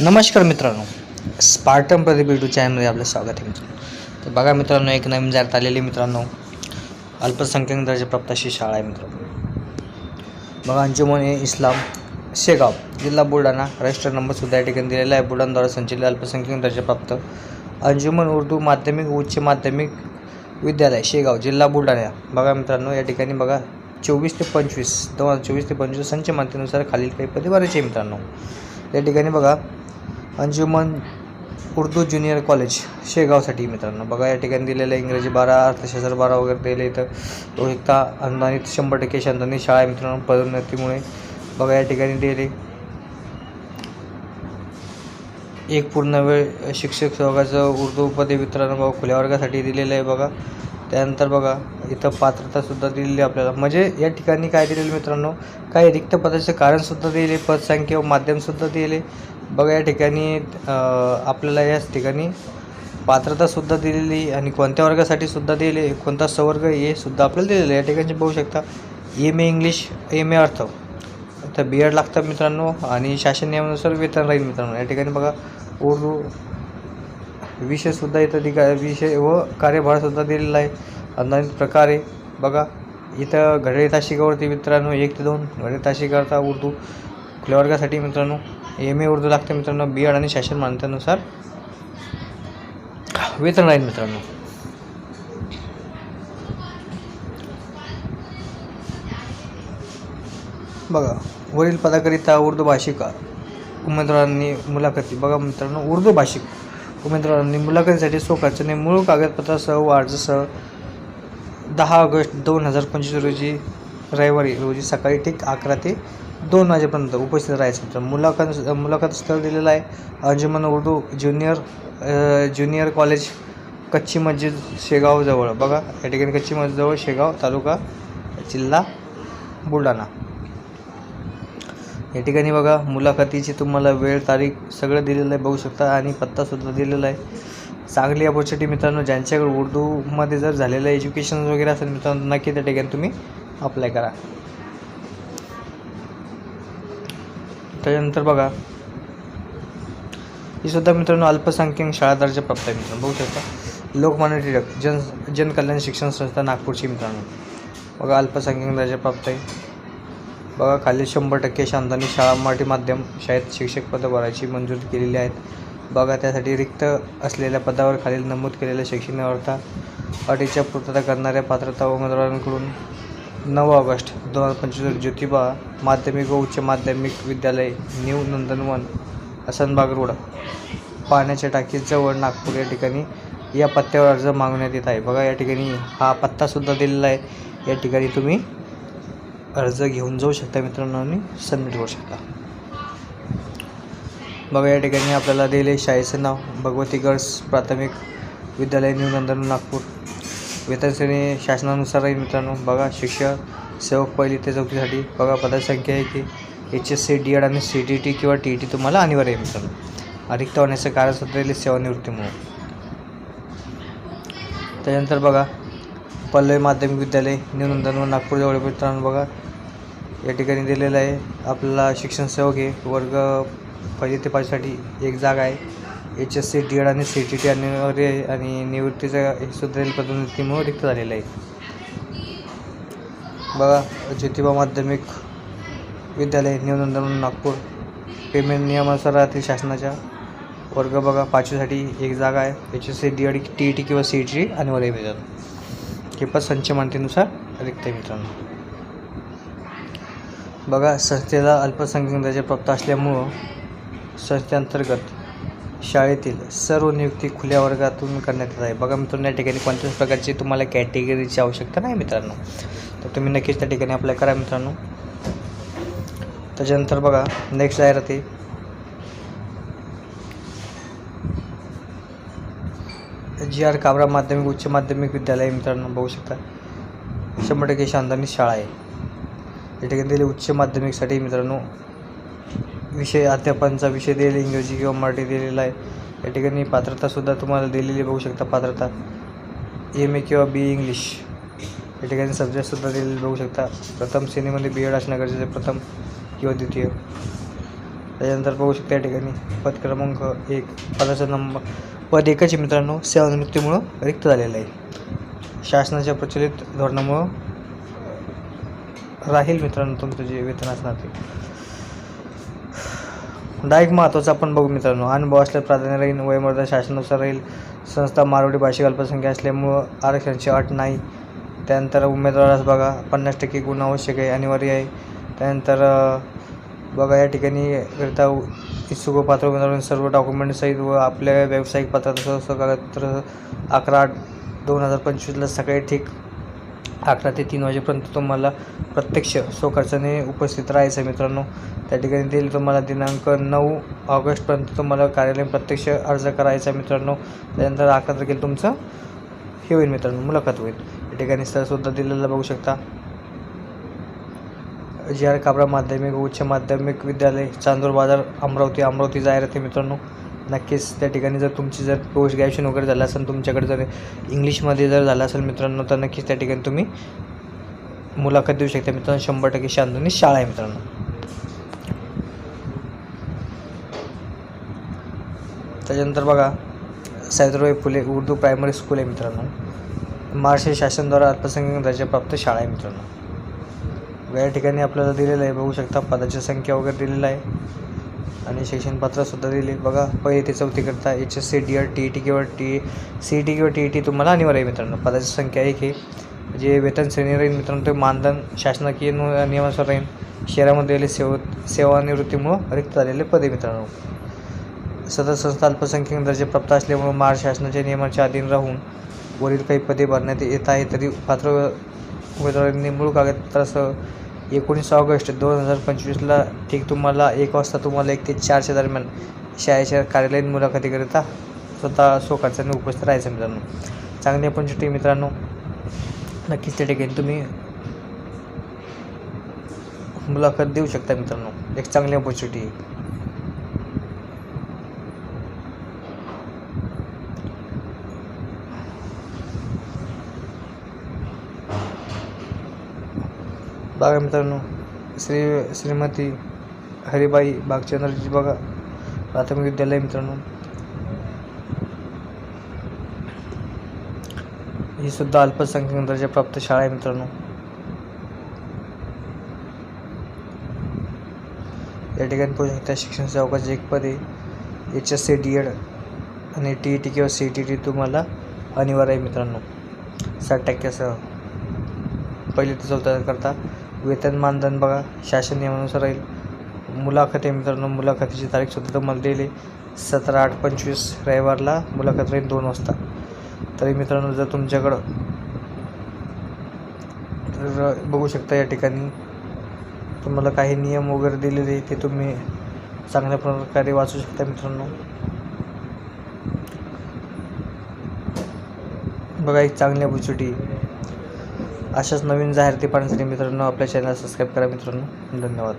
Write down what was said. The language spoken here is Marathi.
नमस्कार मित्रांनो स्पार्टन प्रदीप यूट्यूब चॅनलमध्ये आपलं स्वागत आहे मित्रांनो. तर बघा मित्रांनो एक नवीन जाहिरात आलेली मित्रांनो. अल्पसंख्याक दर्जाप्राप्त अशी शाळा आहे मित्रांनो. बघा अंजुमन ए. इस्लाम शेगाव जिल्हा बुलढाणा. रजिस्टर नंबरसुद्धा या ठिकाणी दिलेला आहे. बुलढाणाद्वारा संचलित अल्पसंख्याक दर्जाप्राप्त अंजुमन उर्दू माध्यमिक उच्च माध्यमिक विद्यालय शेगाव जिल्हा बुलढाणा. बघा मित्रांनो या ठिकाणी बघा चोवीस ते पंचवीस दोन हजार चोवीस ते पंचवीस संच माहितीनुसार खालील काही पदे भरायचे मित्रांनो. या ठिकाणी बघा अंजुमन उर्दू ज्युनियर कॉलेज शेगावसाठी मित्रांनो. बघा या ठिकाणी दिलेलं आहे इंग्रजी बारा अर्थशास्त्र बारा वगैरे दिले इथं. एकता अनुदानित शंभर टक्के शांतनी शाळा आहे मित्रांनो पदोन्नतीमुळे. बघा या ठिकाणी दिले एक पूर्ण वेळ शिक्षक सहभागाचं उर्दू पदे मित्रांनो बघा खुल्या वर्गासाठी दिलेलं आहे बघा. त्यानंतर बघा इथं पात्रतासुद्धा दिलेली आहे आपल्याला. म्हणजे या ठिकाणी काय दिलेलं मित्रांनो काही रिक्त पदाचे कारणसुद्धा दिले पदसंख्या व माध्यमसुद्धा दिले बघा या ठिकाणी आपल्याला याच ठिकाणी पात्रतासुद्धा दिलेली आणि कोणत्या वर्गासाठी सुद्धा दिले कोणता सवर्ग हे सुद्धा आपल्याला दिलेलं आहे. या ठिकाणी बघू शकता M A English M A अर्थ तर बी एड लागतं मित्रांनो आणि शासन नियमानुसार वेतन राहील मित्रांनो. या ठिकाणी बघा उर्दू विषयसुद्धा इथं दिका विषय व कार्यभारसुद्धा दिलेला आहे. अंदाजित प्रकारे बघा इथं घडे ताशिकावरती मित्रांनो एक ते दोन घडे ताशिकाचा उर्दू खुल्या वर्गासाठी मित्रांनो एम ए उर्दू लागते मित्रांनो बी एड आणि शासन मान्यतेनुसार. वेतन राहील मित्रांनो. बघा वरील पदाकरिता उर्दू भाषिक उमेदवारांनी मुलाखती. बघा मित्रांनो उर्दू भाषिक उमेदवारांनी मुलाखतीसाठी स्वखर्चाने मूळ कागदपत्रासह व अर्जसह दहा ऑगस्ट दोन हजार पंचवीस रोजी रविवारी रोजी सकाळी ठीक अकरा ते दोन वाजेपर्यंत उपस्थित राहायचं. मुलाखत मुलाखत स्थळ दिलेलं आहे. Anjuman Urdu junior junior college Kachchi Masjid शेगावजवळ बघा या ठिकाणी कच्ची मस्जिदजवळ शेगाव तालुका जिल्हा बुलढाणा. या ठिकाणी बघा मुलाखतीची तुम्हाला वेळ तारीख सगळं दिलेलं आहे. बघू शकता. आणि पत्तासुद्धा दिलेला आहे. चांगली अपॉर्च्युनिटी मित्रांनो ज्यांच्याकडे उर्दूमध्ये जर झालेलं एज्युकेशन वगैरे असेल मित्रांनो नक्की त्या ठिकाणी तुम्ही अप्लाय करा. त्याच्यानंतर बघा. ही सुद्धा मित्रांनो अल्पसंख्याक शाळा दर्जा प्राप्त आहे मित्रांनो. बघू शकता. लोकमान्य टिळक जन जनकल्याण शिक्षण संस्था नागपूरची मित्रांनो. बघा अल्पसंख्याक दर्जा प्राप्त आहे. बघा खाली शंभर टक्के शांतानी शाळा मराठी माध्यम शाळेत शिक्षक पदं भरायची मंजुरी केलेली आहेत. बघा त्यासाठी रिक्त असलेल्या पदावर खालील नमूद केलेल्या शैक्षणिक अर्था अटीच्या पूर्तता करणाऱ्या पात्रता उमेदवारांकडून नऊ ऑगस्ट दोन हजार पंचवीस रोजी ज्योतिबा माध्यमिक व उच्च माध्यमिक विद्यालय न्यू नंदनवन हसनबाग रोड पाण्याच्या टाकीजवळ नागपूर या ठिकाणी या पत्त्यावर अर्ज मागवण्यात येत आहे. बघा या ठिकाणी हा पत्तासुद्धा दिलेला आहे. या ठिकाणी तुम्ही अर्ज घेऊन जाऊ शकता मित्रांनो आणि सबमिट करू शकता. बघा या ठिकाणी आपल्याला दिले शाळेचं नाव भगवती गर्ल्स प्राथमिक विद्यालय न्यू नंदन नागपूर. वेतन श्रेणी शासनानुसार आहे मित्रांनो बघा शिक्षक सेवक पहिली ते चौथीसाठी. बघा पदसंख्या आहे की H S C D Ed आणि सी डी टी किंवा टी ई टी तुम्हाला अनिवार्य आहे मित्रांनो. रिक्त होण्याचं कारण सुद्धा दिले सेवानिवृत्तीमुळे. त्याच्यानंतर बघा पल्लवी माध्यमिक विद्यालय न्यू नंदनवन नागपूरजवळ मित्रांनो बघा. या ठिकाणी दिलेलं आहे. आपल्याला शिक्षण सेवक हे वर्ग पहिली ते पाचसाठी एक जागा आहे. H S C D Ed आणि सी टी टी अनिवार्य आणि निवृत्तीचा हे सुद्धा पदोन्नतीमुळे रिक्त झालेलं आहे. बघा ज्योतिबा माध्यमिक विद्यालय न्यूनंदन नागपूर. पेमेंट नियमानुसार राहतील शासनाच्या. वर्ग बघा पाचवीसाठी एक जागा आहे. H S C D Ed T E T किंवा सी टी अनिवार्य आहे मित्रांनो किंवा संच मानतेनुसार रिक्त आहे मित्रांनो. बघा संस्थेला अल्पसंख्याक दर्जा प्राप्त असल्यामुळं संस्थेअंतर्गत शाळेतील सर्व नियुक्ती खुल्या वर्गातून करण्यात येत आहे. बघा मित्रांनो या ठिकाणी कोणत्याच प्रकारची तुम्हाला कॅटेगरीची आवश्यकता नाही मित्रांनो. तर तुम्ही नक्कीच त्या ठिकाणी अप्लाय करा मित्रांनो. त्याच्यानंतर बघा नेक्स्ट जाहिरात आहे जी आर काबरा माध्यमिक उच्च माध्यमिक विद्यालय मित्रांनो बघू शकता. शंभर टक्के शानदानी शाळा आहे. या ठिकाणी दिले उच्च माध्यमिकसाठी मित्रांनो विषय अध्यापनचा विषय दिलेला इंग्रजी किंवा मराठी दिलेला आहे. या ठिकाणी पात्रतासुद्धा तुम्हाला दिलेली बघू शकता पात्रता. एम ए किंवा बी इंग्लिश या ठिकाणी सब्जेक्टसुद्धा दिलेले बघू शकता. प्रथम श्रेणीमध्ये बी एड असणं गरजेचं आहे प्रथम किंवा द्वितीय. त्याच्यानंतर बघू शकता या ठिकाणी पद क्रमांक एक पदाचा नंबर पद एकाचे मित्रांनो सेवानिवृत्तीमुळं रिक्त झालेलं आहे. शासनाच्या प्रचलित धोरणामुळं राहील मित्रांनो तुमचं जे वेतन असणार ते. डायरेक्ट महत्त्वाचं आपण बघू मित्रांनो. अनुभव असल्यास प्राधान्य राहील वयोमर्यादा शासनानुसार राहील संस्था मारवाडी भाषिक अल्पसंख्या असल्यामुळं आरक्षणाची अट नाही. त्यानंतर उमेदवारास बघा पन्नास टक्के गुण आवश्यक आहे अनिवार्य आहे. त्यानंतर बघा या ठिकाणी करता इच्छुक पात्र उमेदवारांनी सर्व डॉक्युमेंट सहित व आपल्या व्यावसायिक पत्रासह कागदपत्र अकरा आठ दोन हजार पंचवीसला सकाळी ठीक अकरा ते तीन वाजेपर्यंत तुम्हाला प्रत्यक्ष स्वखर्चाने उपस्थित राहायचं मित्रांनो. त्या ठिकाणी देईल तुम्हाला दिनांक नऊ ऑगस्टपर्यंत तुम्हाला कार्यालयीन प्रत्यक्ष अर्ज करायचा मित्रांनो. त्यानंतर अकरा तारखेला तुमचं हे होईल मित्रांनो मुलाखत होईल. या ठिकाणी स्थळसुद्धा दिलेलं बघू शकता. जी आर काबरा माध्यमिक व उच्च माध्यमिक विद्यालय चांदूर बाजार अमरावती अमरावती जाहिरात आहे मित्रांनो. नक्कीच त्या ठिकाणी जर तुमची जर पोस्ट ग्रॅज्युएशन वगैरे झालं असेल तुमच्याकडे जर इंग्लिशमध्ये जर झालं असेल मित्रांनो तर नक्कीच त्या ठिकाणी तुम्ही मुलाखत देऊ शकता. मित्रांनो शंभर टक्के शांतनी शाळा आहे मित्रांनो. त्याच्यानंतर बघा सावित्रीबाई फुले उर्दू प्रायमरी स्कूल आहे मित्रांनो. महाराष्ट्र शासनद्वारा अल्पसंख्याक दर्जाप्राप्त शाळा आहे मित्रांनो. या ठिकाणी आपल्याला दिलेलं आहे बघू शकता पदाची संख्या वगैरे दिलेलं आहे. आणि शिक्षणपत्रसुद्धा दिले बघा. पहिले ते चौथीकरता H S C D R T E T किंवा टी सी ई टी किंवा टी ई टी तुम्हाला अनिवार्य आहे मित्रांनो. पदाची संख्या एक आहे. जे वेतन श्रेणी राहील मित्रांनो ते मानधन शासनाकीय नियमानुसार राहील. शहरामध्ये दिलेले सेव सेवानिवृत्तीमुळं रिक्त झालेले पदे मित्रांनो. सदर संस्था अल्पसंख्याक दर्जाप्राप्त असल्यामुळे महाराष्ट्र शासनाच्या नियमाच्या अधीन राहून वरील काही पदे भरण्यात येत आहे तरी पात्र उमेदवारांनी मूळ कागदपत्रासह एकोणीस ऑगस्ट दोन हजार पंचवीसला ठीक तुम्हाला एक वाजता तुम्हाला एक ते चारच्या दरम्यान शाळेच्या कार्यालयीन मुलाखतीकरिता स्वतः स्वखर्चाने उपस्थित राहायचं मित्रांनो. चांगली आपण मित्रांनो. नक्कीच त्या ठिकाणी तुम्ही मुलाखत देऊ शकता मित्रांनो. एक चांगली ऑपॉर्च्युनिटी बघा मित्रांनो श्री श्रीमती हरिबाई बागचंद्रजी बघा प्राथमिक विद्यालय मित्रांनो. ही सुद्धा अल्पसंख्याक दर्जाप्राप्त शाळा आहे मित्रांनो. या ठिकाणी पोहोचू शकता शिक्षण सेवकाचे एक पद आहे H S C D Ed आणि टी ई टी किंवा सी टी टी तुम्हाला अनिवार्य आहे मित्रांनो. साठ टक्क्यासह. पहिले ते चौथा करता वेतन मानधन बघा शासन नियमानुसार राहील. मुलाखत आहे मित्रांनो मुलाखतीची तारीखसुद्धा तुम्हाला दिली. सतरा आठ पंचवीस रविवारला मुलाखत राहील दोन वाजता. तरी मित्रांनो जर तुमच्याकडं तर बघू शकता या ठिकाणी तुम्हाला काही नियम वगैरे दिलेले ते तुम्ही चांगल्या प्रकारे वाचू शकता मित्रांनो. बघा एक चांगली ऑपॉर्च्युनिटी अशाच नवीन जाहिराती पाहण्यासाठी मित्रांनो आपल्या चॅनल सबस्क्राईब करा मित्रांनो. धन्यवाद.